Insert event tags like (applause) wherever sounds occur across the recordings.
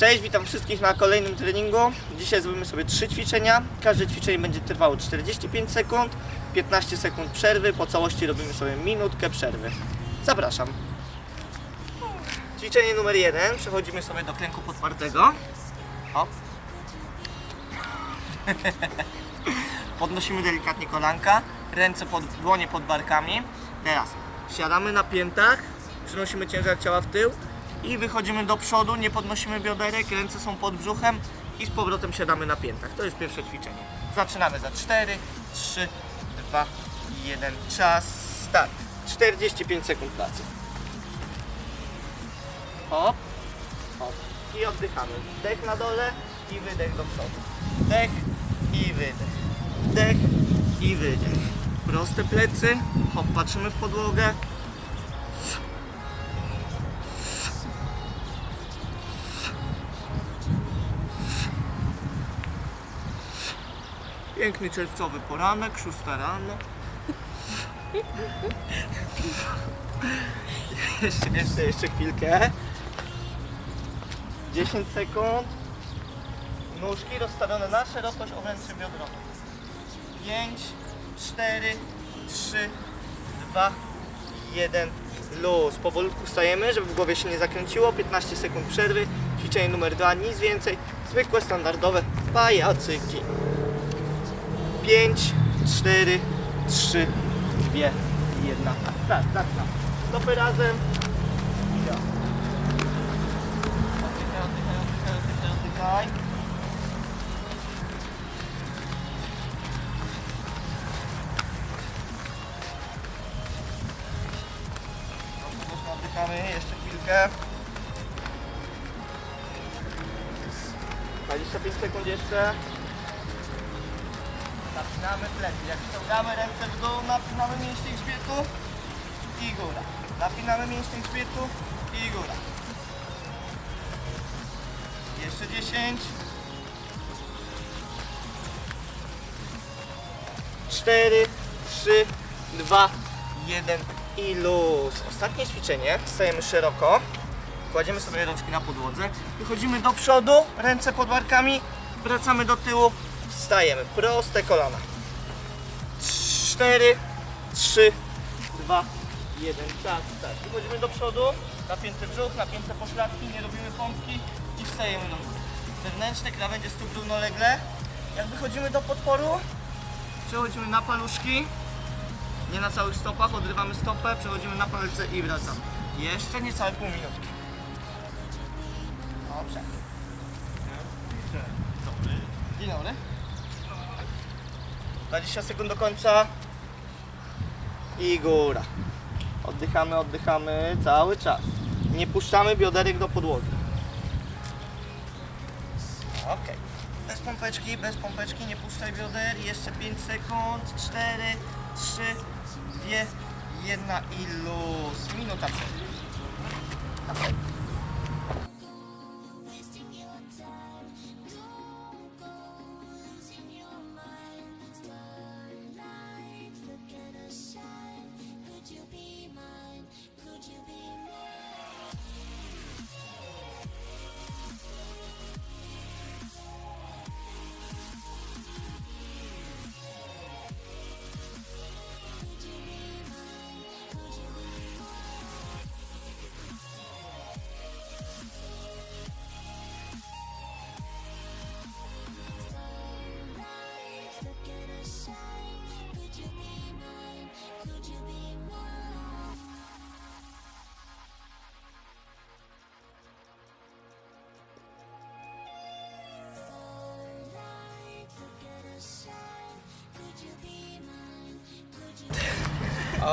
Cześć, witam wszystkich na kolejnym treningu. Dzisiaj zrobimy sobie trzy ćwiczenia. Każde ćwiczenie będzie trwało 45 sekund, 15 sekund przerwy. Po całości robimy sobie minutkę przerwy. Zapraszam. Ćwiczenie numer jeden. Przechodzimy sobie do klęku podpartego. Hop. (laughs) Podnosimy delikatnie kolanka, ręce pod, dłonie pod barkami. Teraz siadamy na piętach, przenosimy ciężar ciała w tył i wychodzimy do przodu, nie podnosimy bioderek, ręce są pod brzuchem i z powrotem siadamy na piętach. To jest pierwsze ćwiczenie. Zaczynamy za 4, 3, 2, 1, czas, start. 45 sekund pracy. Hop, hop. I oddychamy. Wdech na dole i wydech do przodu. Wdech i wydech. Wdech i wydech. Proste plecy. Hop, patrzymy w podłogę. Piękny czerwcowy poranek, szósta rano. jeszcze, jeszcze, jeszcze chwilkę. 10 sekund. Nóżki rozstawione na szerokość obręczy biodrowej. 5, 4, 3, 2, 1. Luz. Powolutku wstajemy, żeby w głowie się nie zakręciło. 15 sekund przerwy. Ćwiczenie numer 2, nic więcej. Zwykłe, standardowe pajacyki. 5, 4, 3, 2, 1. Start, start, start. Stopy razem. Oddychaj, oddychaj, oddychaj, oddychaj, oddychaj. Oddychamy jeszcze chwilkę. 25 sekund jeszcze. Napinamy plecy. Jak ściągamy ręce w dół, napinamy mięśnie grzbietu i góra. Napinamy mięśnie grzbietu i góra. Jeszcze 10. 4, 3, 2, 1 i luz. Ostatnie ćwiczenie. Stajemy szeroko. Kładziemy sobie rączki na podłodze. Wychodzimy do przodu, ręce pod barkami. Wracamy do tyłu. Wstajemy. Proste kolana. 4, 3, 2, 1. Tak, tak. Wychodzimy do przodu. Napięty brzuch, napięte pośladki. Nie robimy pompki i wstajemy góry. Zewnętrzne krawędzie stóp równolegle. Jak wychodzimy do podporu, przechodzimy na paluszki. Nie na całych stopach, odrywamy stopę, przechodzimy na palce i wracamy. Jeszcze niecałe pół minutki. Dobrze. Dobry. Dzień dobry. 20 sekund do końca. I góra. Oddychamy, oddychamy cały czas. Nie puszczamy bioderek do podłogi. Okej. Bez pompeczki, bez pompeczki, nie puszczaj bioder. Jeszcze 5 sekund. 4, 3, 2, 1 i luz. Minuta przerwy. Okej.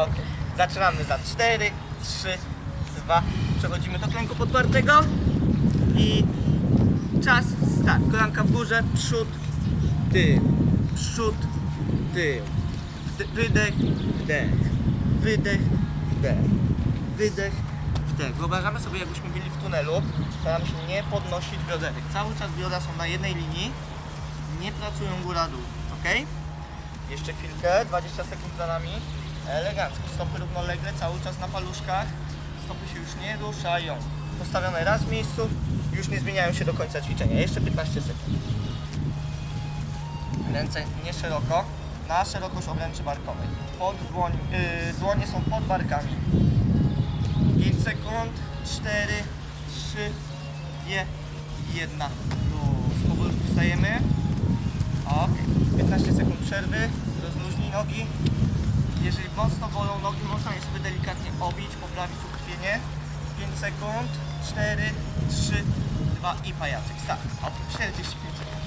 Okej. Zaczynamy za 4, 3, 2. Przechodzimy do klęku podpartego. I czas start. Kolanka w górze, przód, tył, przód, tył. Wydech, wdech, wydech, wdech, wydech, wdech. Wyobrażamy sobie, jakbyśmy byli w tunelu. Staramy się nie podnosić bioderek. Cały czas biodra są na jednej linii. Nie pracują góra-dół. Ok? Jeszcze chwilkę, 20 sekund za nami. Elegancko. Stopy równolegle, cały czas na paluszkach. Stopy się już nie ruszają. postawione raz w miejscu, już nie zmieniają się do końca ćwiczenia. Jeszcze 15 sekund. Ręce nie szeroko, na szerokość obręczy barkowej. Pod dłoń, yy, dłonie są pod barkami. 5 sekund, 4, 3, 2, 1. Luz. Powolutku wstajemy. Ok. 15 sekund przerwy. Rozluźnij nogi. Jeżeli mocno bolą nogi, można je sobie delikatnie obić, poprawić ukrwienie. 5 sekund, 4, 3, 2 i pajacyk. Start. Hop. 45 sekund.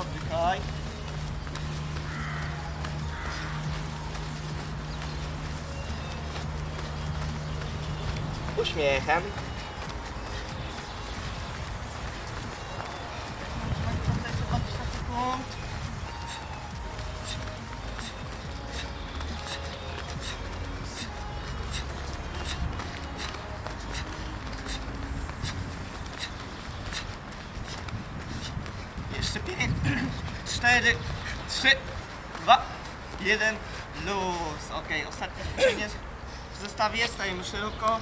Oddychaj. Uśmiechem. 3, 2, 1, luz. Ok, ostatnie ćwiczenie w zestawie. Stajemy szeroko.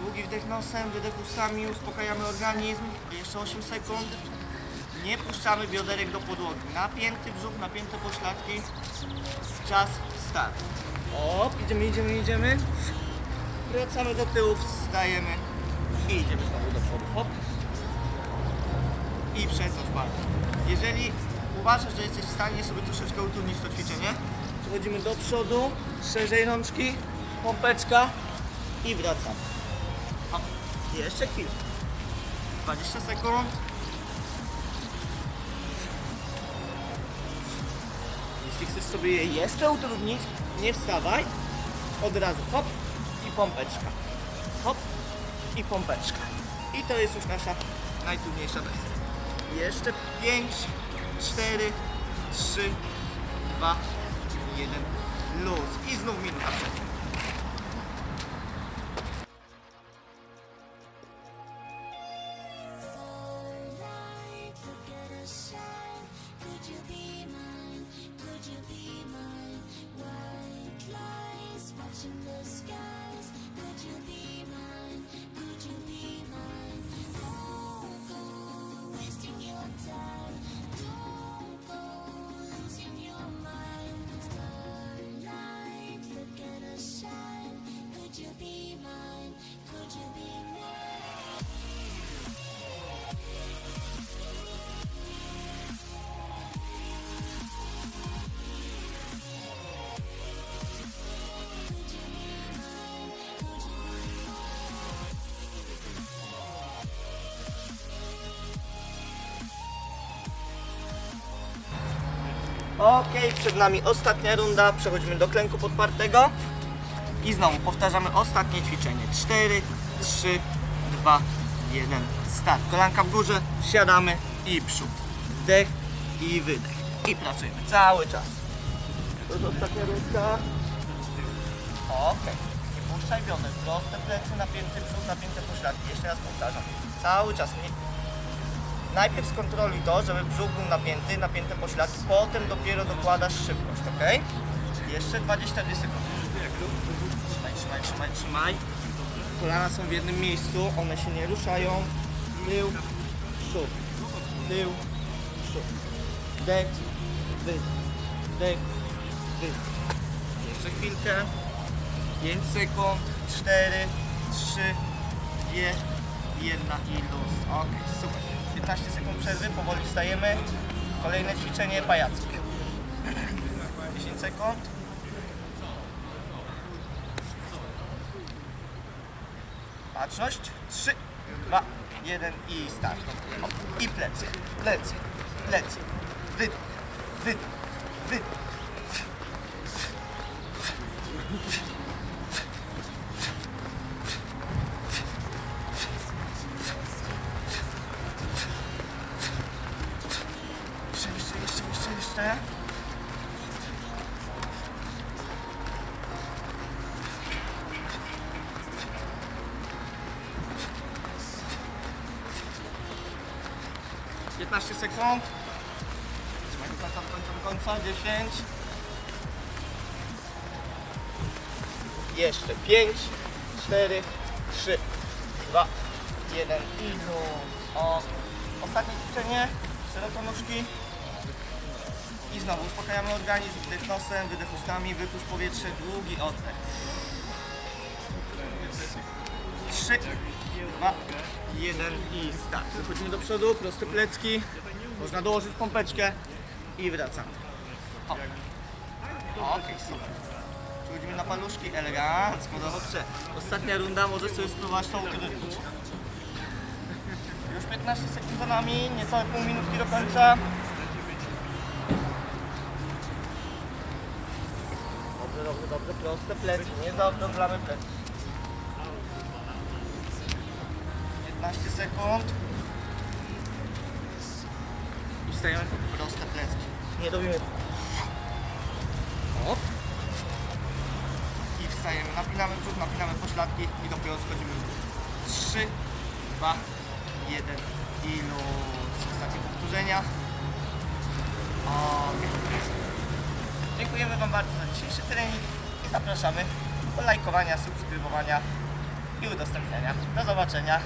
Długi wdech nosem, wydech ustami, uspokajamy organizm. Jeszcze 8 sekund. Nie puszczamy bioderek do podłogi. Napięty brzuch, napięte pośladki. Czas, start. O, idziemy, idziemy, idziemy. Wracamy do tyłu, wstajemy i idziemy znowu do przodu. Hop. I przesadź bardzo. Jeżeli uważasz, że jesteś w stanie sobie troszeczkę utrudnić to ćwiczenie, przechodzimy do przodu, szerzej rączki, pompeczka i wracamy. Hop. Jeszcze chwilę. 20 sekund. Jeśli chcesz sobie je jeszcze utrudnić, nie wstawaj. Od razu hop i pompeczka. Hop i pompeczka. I to jest już nasza najtrudniejsza wersja. Jeszcze 5, 4, 3, 2, 1. Luz. I znów minuta przerwy. Ok, przed nami ostatnia runda. Przechodzimy do klęku podpartego. I znowu powtarzamy ostatnie ćwiczenie. 4, 3, 2, 1. Start. Kolanka w górze, siadamy i przód. Wdech i wydech. I pracujemy cały czas. To jest ostatnia rundka. Ok. Nie puszczaj. Proste plecy, napięty przód, napięte pośladki. Jeszcze raz powtarzam. Cały czas. Nie, Najpierw skontroluj to, żeby brzuch był napięty, napięte pośladki, potem dopiero dokładasz szybkość, ok? Jeszcze 22 sekundy. Trzymaj, trzymaj, trzymaj, trzymaj. Kolana są w jednym miejscu, one się nie ruszają. Tył, przód, tył, przód. Wdech, wydech, wdech, wydech. Jeszcze chwilkę. 5 sekund, 4, 3, 2, 1 i luz. Ok, super. 15 sekund przerwy, powoli wstajemy. Kolejne ćwiczenie pajackie. 10 sekund. Baczność. 3, 2, 1 i start. Hop. I plecy, plecy, plecy. Wydech, wydech, wydech. Jeszcze, jeszcze, jeszcze. Piętnaście sekund. końca, do końca, do końca. 10. Jeszcze 5, 4, 3, 2, 1 i. O, ostatnie ćwiczenie, szeroko nóżki. I znowu uspokajamy organizm, wdech nosem, wydech ustami, wypuść powietrze, długi oddech. 3, 2, 1 i start. Wychodzimy do przodu, proste plecki. Można dołożyć pompeczkę i wracamy. O. Okej, super. Przechodzimy na paluszki, elegancko, dobrze. Ostatnia runda, możesz sobie spróbować tą odwrócić. Już 15 sekund za nami, niecałe pół minutki do końca. Dobrze, dobrze, dobrze, proste plecy, nie zaokrąglamy plecy. 15 sekund. I wstajemy proste plecki. Nie robimy. O. I wstajemy, napinamy brzuch, napinamy pośladki i dopiero schodzimy w dół. 3, 2, 1 i luz. Ostatnie powtórzenia. Okej. Dziękujemy Wam bardzo za dzisiejszy trening i zapraszamy do lajkowania, subskrybowania i udostępniania. Do zobaczenia.